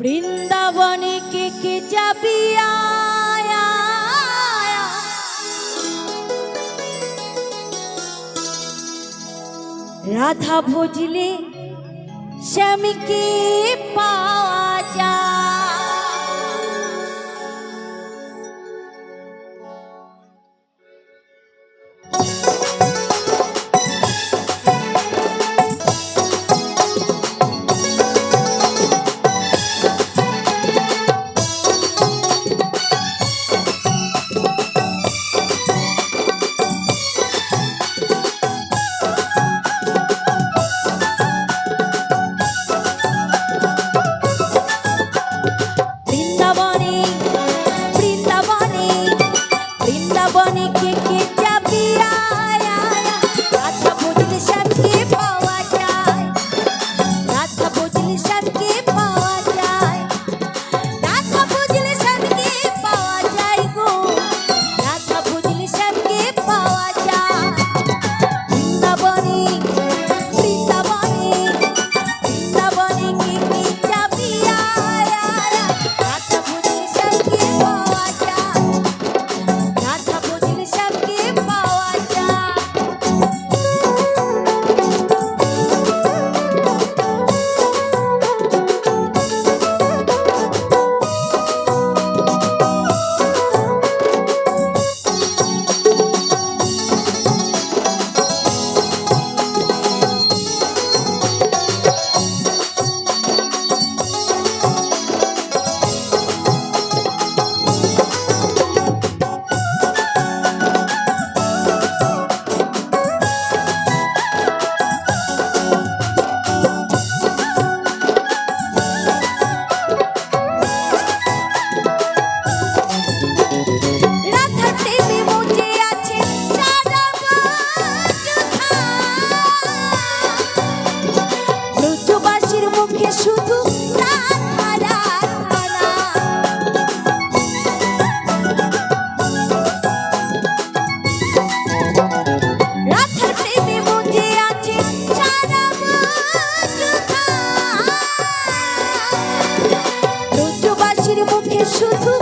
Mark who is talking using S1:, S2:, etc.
S1: বৃন্দাবনে কে কে যাবি রাধা ভজলে শ্যামীকে পাওয়া চোখে শুধু